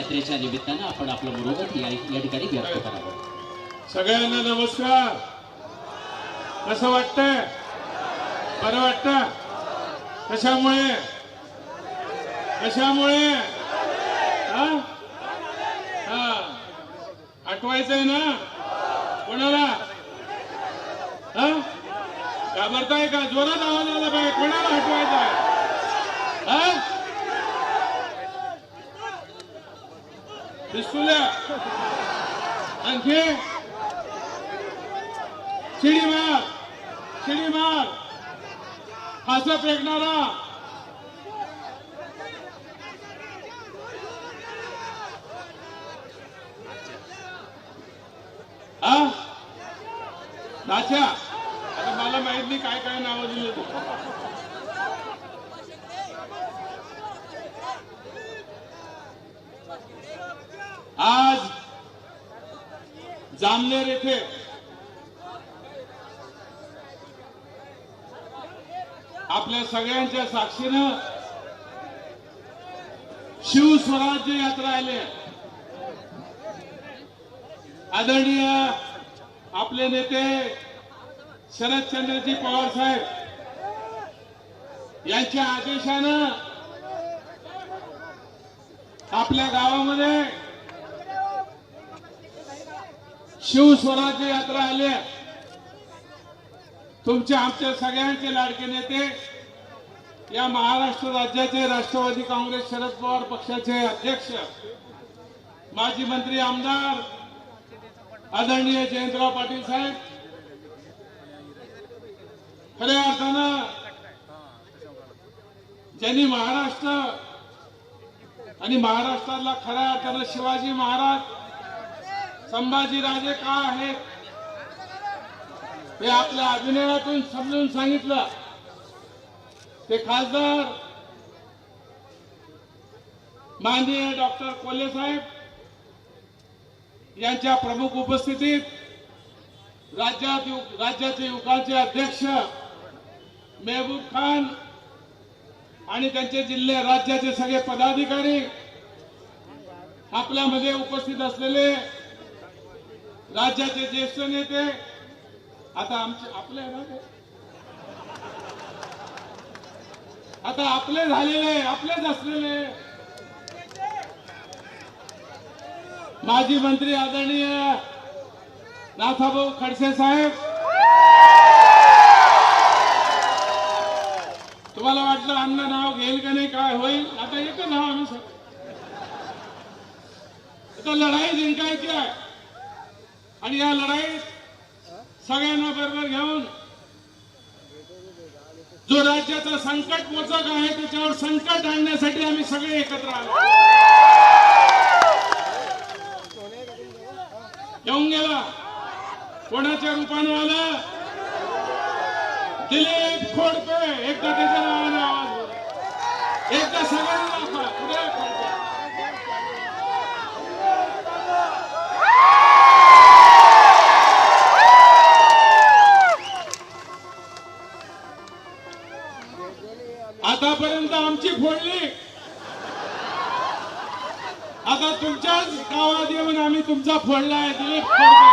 यात्रेच्या निमित्तानं आपण आपलं मनोगत या ठिकाणी व्यक्त करावं. सगळ्यांना नमस्कार. कसं वाटतंय? बरं वाटतं? कशामुळे? कशामुळे? हा? हा. आठवायचंय ना? कोणाला? हा? घाबरताय का? जोरात आवाज आला पाहिजे कोणाला आठवायचा हा? पिस्तुल्या आणखी. शिडी मार. शिडी मार. असं फेकणारा. हा नाच्या. आता मला माहीत नाही काय काय नावं दिली तू आज जामनेर येथे आपल्या सगळ्यांच्या साक्षीनं शिवस्वराज्य यात्रा आली आदरणीय आपले नेते शरदचंद्रजी पवार साहेब यांच्या आदेशानं आपल्या गावामध्ये शिवस्वराज्य यात्रा आल्या तुमच्या तुमचे आमचे सगळ्यांचे लाडके नेते या महाराष्ट्र राज्याचे राष्ट्रवादी काँग्रेस शरद पवार पक्षाचे अध्यक्ष माजी मंत्री आमदार आदरणीय जयंतराव पाटील साहेब खऱ्या अर्थानं ज्यांनी महाराष्ट्र आणि महाराष्ट्राला खऱ्या अर्थानं शिवाजी महाराज संभाजीराजे का आहेत? हे आपल्या अभिनयातून समजून सांगितलं. ते खासदार माननीय डॉक्टर कोल्हे साहेब यांच्या प्रमुख उपस्थितीत राज्यात राज्याचे युवकांचे अध्यक्ष मेहबूब खान आणि त्यांचे जिल्हे राज्याचे सगळे पदाधिकारी आपल्यामध्ये उपस्थित असलेले राज्याचे ज्येष्ठ नेते. आता आमचे आपले आता आपले झालेले आपलेच असलेले माजी मंत्री आदरणीय नाथाभाऊ खडसे साहेब. तुम्हाला वाटलं अन्न नाव घेईल का नाही काय होईल? आता एकच नाव आम्ही सर आता लढाई जिंकायची आहे. आणि या लढाईत सगळ्यांना बरोबर घेऊन जो राज्याचा संकट मोचक आहे त्याच्यावर संकट आणण्यासाठी आम्ही सगळे एकत्र आलो. येऊन गेला. कोणाच्या रूपानं आलं? दिलीप खोडपे एकदा त्याच्या नावाने आवाज एकदा सगळ्यांना तुमचा फोडला आहे दिलीप खोडके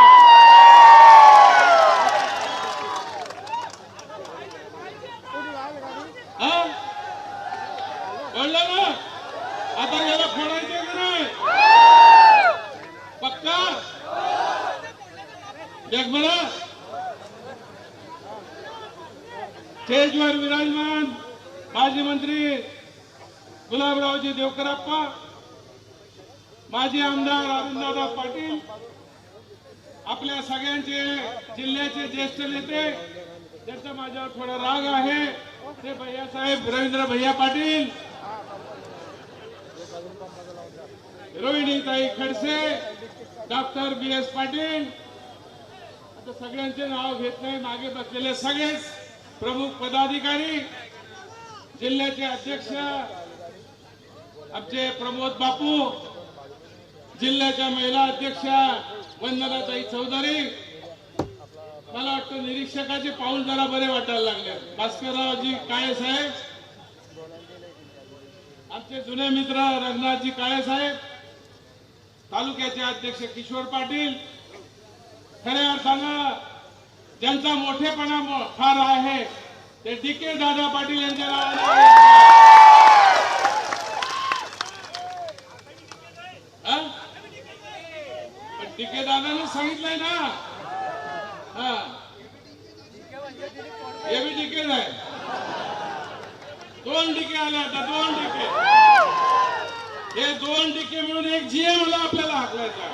ना? आता याला फोडायचं की नाही? पक्का? देख बरं. स्टेजवर विराजमान माजी मंत्री गुलाबरावजी देवकरप्पा. माजी आमदार अरुणदादा पाटील आपल्या सगळ्यांचे जिल्ह्याचे ज्येष्ठ नेते ज्यांचा माझ्यावर थोडा राग आहे ते Bhaiyasaheb Ravindra Bhaiya Patil Rohinitai Khadse doctor B S Patil आता सगळ्यांचे नाव घेत नाही मागे बसलेले सगळेच प्रमुख पदाधिकारी जिल्ह्याचे अध्यक्ष आमचे प्रमोद बापू जिल्ह्याच्या महिला अध्यक्षा वंदनाताई चौधरी. मला वाटतं निरीक्षकाचे पाऊल जरा बरे वाटायला लागले. भास्कररावजी काळे साहेब आमचे जुने मित्र रंगनाथजी काळे साहेब तालुक्याचे अध्यक्ष किशोर पाटील. खऱ्या अर्थानं ज्यांचा मोठेपणा फार आहे ते डी के दादा पाटील यांच्या नावाने हा? टिके दादाने सांगितलंय ना. हा. हे बी डिकेच आहे. दोन टिके आले आता दोन टिके हे दोन टिके मिळून एक जीएम मला आपल्याला हाकलायचा.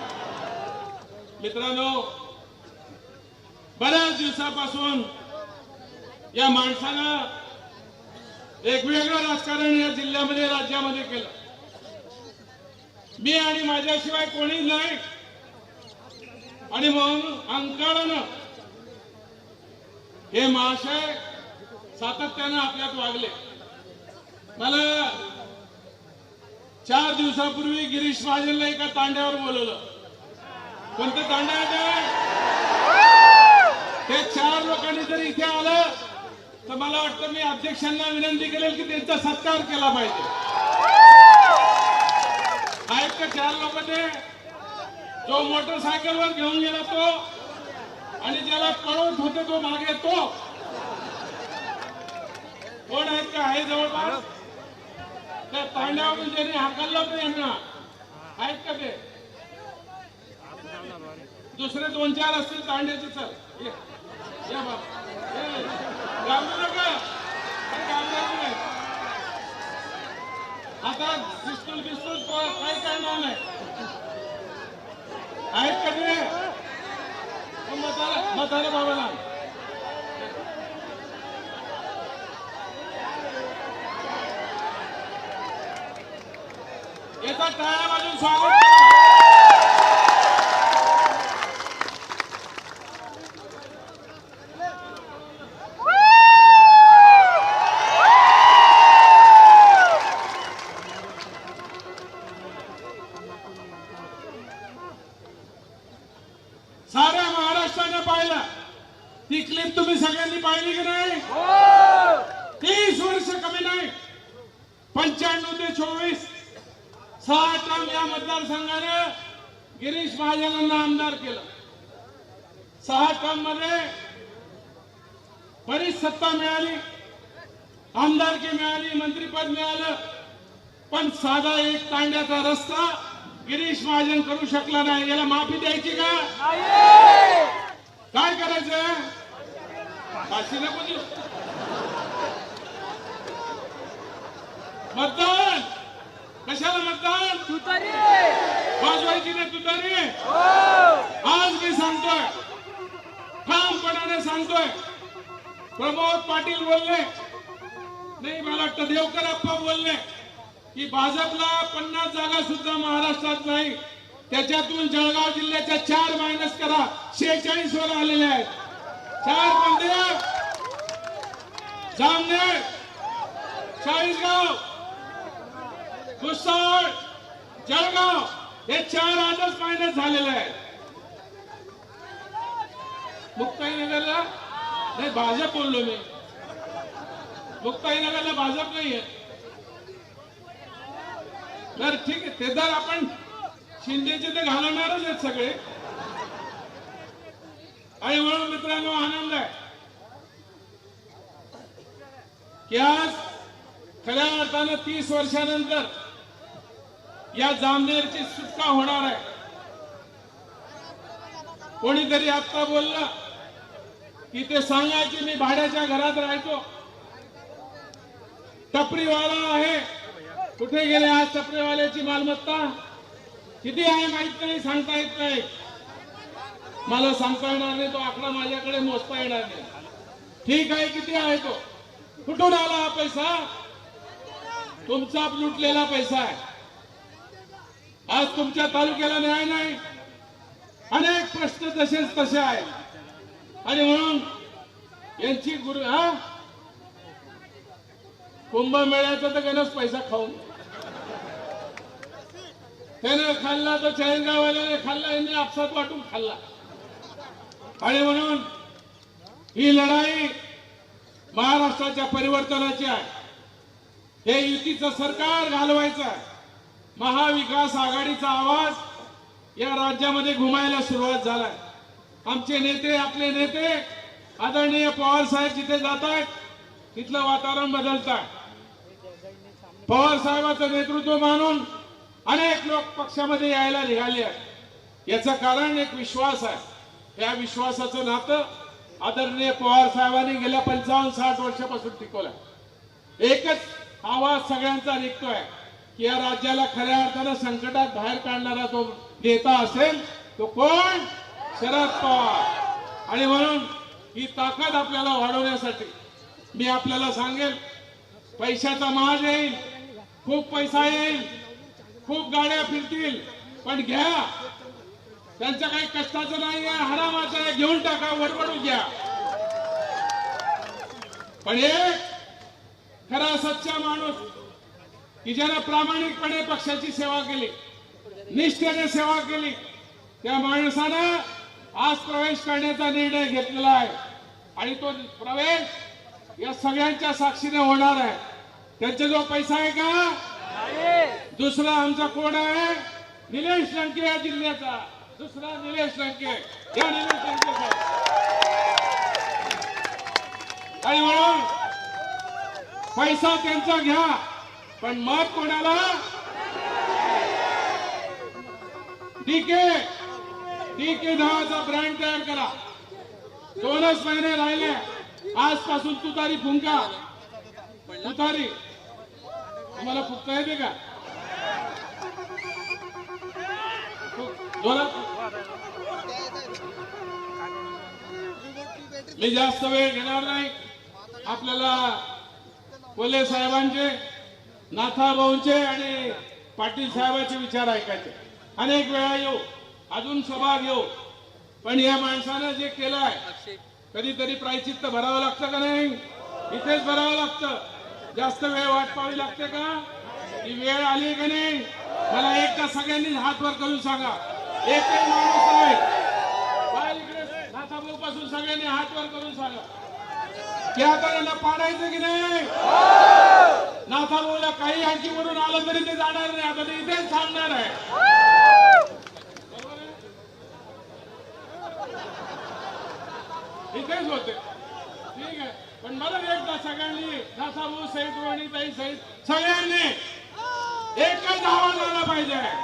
मित्रांनो बऱ्याच दिवसापासून या माणसानं एक वेगळं राजकारण या जिल्ह्यामध्ये राज्यामध्ये केलं. मी आणि माझ्याशिवाय कोणी नाही. आणि मग अंकाळानं हे महाशय सातत्यानं आपल्यात वागले. मला चार दिवसापूर्वी गिरीश महाजनला एका तांड्यावर बोलवलं. कोणतं तांडा आहे ते चार लोकांनी जर इथे आलं तर मला वाटतं मी अध्यक्षांना विनंती करेल की त्यांचा सत्कार केला पाहिजे. आहेत का चार लोक ते? जो मोटरसायकलवर घेऊन गेला तो आणि ज्याला पळवत होते तो मागे तो कोण आहेत का? आहे जवळपास? त्या तांड्यावरून ज्यांनी हाकललं होतं यांना. आहेत का ते? दुसरे दोन चार असतील तांड्याचे चल. या. बाबा नका. नाही आता पिस्तूल बिस्तूल काय काही करणार नाही মাথায় পাবে না। এটা টাইম আছে बरीच सत्ता मिळाली आमदारकी मिळाली मंत्रीपद मिळालं पण साधा एक तांड्याचा रस्ता गिरीश महाजन करू शकला नाही. याला माफी द्यायची का? काय करायचं? फाशी नको देऊ. मतदान! कशाला मतदान? तुतारी! वाजवायची नाही तुतारी! आज मी सांगतोय ठामपणाने सांगतोय प्रमोद पाटील बोलले नाही मला वाटतं देवकर आप्पा बोलले की भाजपला पन्नास जागा सुद्धा महाराष्ट्रात नाही. त्याच्यातून जळगाव जिल्ह्याच्या चार मायनस करा. शेहेचाळीस वर आलेले आहेत. चार मंदिर. जामनेर. चाळीसगाव. कुसाळ जळगाव. हे चार आजच मायनस झालेले आहेत. मुक्ताईनगरला नाही भाजप बोललो मी. मुक्ताईनगरला भाजप नाहीये. तर ठीक आहे ते तर आपण शिंदेचे ते घालवणारच आहेत सगळे. आणि म्हणून मित्रांनो आनंद आहे. की आज खऱ्या अर्थानं तीस वर्षानंतर या जामनेरची सुटका होणार आहे. कोणीतरी आता बोलला की ते मी भाड्याच्या घरात राहतो. टपरीवाला आहे. कुठे गेले आज टपरीवाल्याची मालमत्ता? किती आहे माहीत नाही सांगता येत नाही. मला सांगता येणार नाही तो आकडा माझ्याकडे मोजता येणार नाही. ठीक आहे किती आहे तो? कुठून आला हा पैसा? तुमचा लुटलेला पैसा आहे. आज तुमच्या तालुक्याला न्याय नाही. अनेक प्रश्न तसेच तसे आहेत. आणि म्हणून यांची गुरु हा? कुंभमेळ्याचा तर गणच पैसा खाऊन. त्याने खाल्ला तर चाळीसगाववाल्याने खाल्ला यांनी आपसात वाटून खाल्ला. आणि म्हणून ही लढाई महाराष्ट्राच्या परिवर्तनाची आहे. हे युतीचं सरकार घालवायचं आहे. महाविकास आघाडीचा आवाज या राज्यामध्ये घुमायला सुरुवात झालाय. आमचे नेते आपले नेते आदरणीय पवार साहेब जिथे जात आहेत तिथलं वातावरण बदलतात पवार साहेबांचं नेतृत्व मानून अनेक लोक पक्षामध्ये यायला निघाले आहेत. याचं कारण एक विश्वास आहे. या विश्वासाचं नातं आदरणीय पवार साहेबांनी गेल्या पंचावन्न साठ वर्षापासून टिकवलं एकच आवाज सगळ्यांचा निघतोय की या राज्याला खऱ्या अर्थानं संकटात बाहेर काढणारा तो नेता असेल तो कोण? शरद पवार. आणि म्हणून ही ताकद आपल्याला वाढवण्यासाठी मी आपल्याला सांगेल पैशाचा महाज येईल खूप पैसा येईल खूप गाड्या फिरतील पण घ्या. त्यांचं काही कष्टाचं नाही आहे हरामाचं आहे घेऊन टाका वडवडून घ्या. पण एक खरा सच्चा माणूस की ज्यानं प्रामाणिकपणे पक्षाची सेवा केली निष्ठेने सेवा केली त्या माणसानं आज प्रवेश करण्याचा निर्णय घेतलेला आहे. आणि तो प्रवेश या सगळ्यांच्या साक्षीने होणार आहे. त्यांचा जो पैसा आहे का? दुसरा आमचा कोण आहे? निलेश लंके या जिल्ह्याचा. दुसरा निलेश लंके. या निलेश लंके आणि म्हणून पैसा त्यांचा घ्या पण मत कोणाला? डीके डीके नावाचा ब्रँड तयार करा. दोनच महिने राहिले. आजपासून तुतारी फुंका. तुतारी तुम्हाला फुकता येते का? मी जास्त वेळ घेणार नाही. आपल्याला कोले साहेबांचे नाथाभाऊंचे आणि पाटील साहेबांचे विचार ऐकायचे. अनेक वेळा येऊ. अजून सभा घेऊ. पण या माणसानं जे केलंय कधीतरी प्रायचित्त भरावं लागतं का नाही? इथेच भरावं लागतं. जास्त वेळ वाट पाहावी लागते का? ही वेळ आली का नाही? मला एकदा सगळ्यांनी हात वर करून सांगा. एकही माणूस आहे नाथाभाऊ पासून सगळ्यांनी हात वर करून सांगा. की आता यांना पाडायचं की नाही? नाथाभाऊला काही आणखी म्हणून आलं तरी ते जाणार नाही. आता ते इथेच थांबणार आहे बरोबर आहे? इथेच होते. ठीक आहे. पण मला एकदा सगळ्यांनी नाथाभाऊ सहित रोहिणीताई सहित सगळ्यांनी एकच आवाज आला पाहिजे.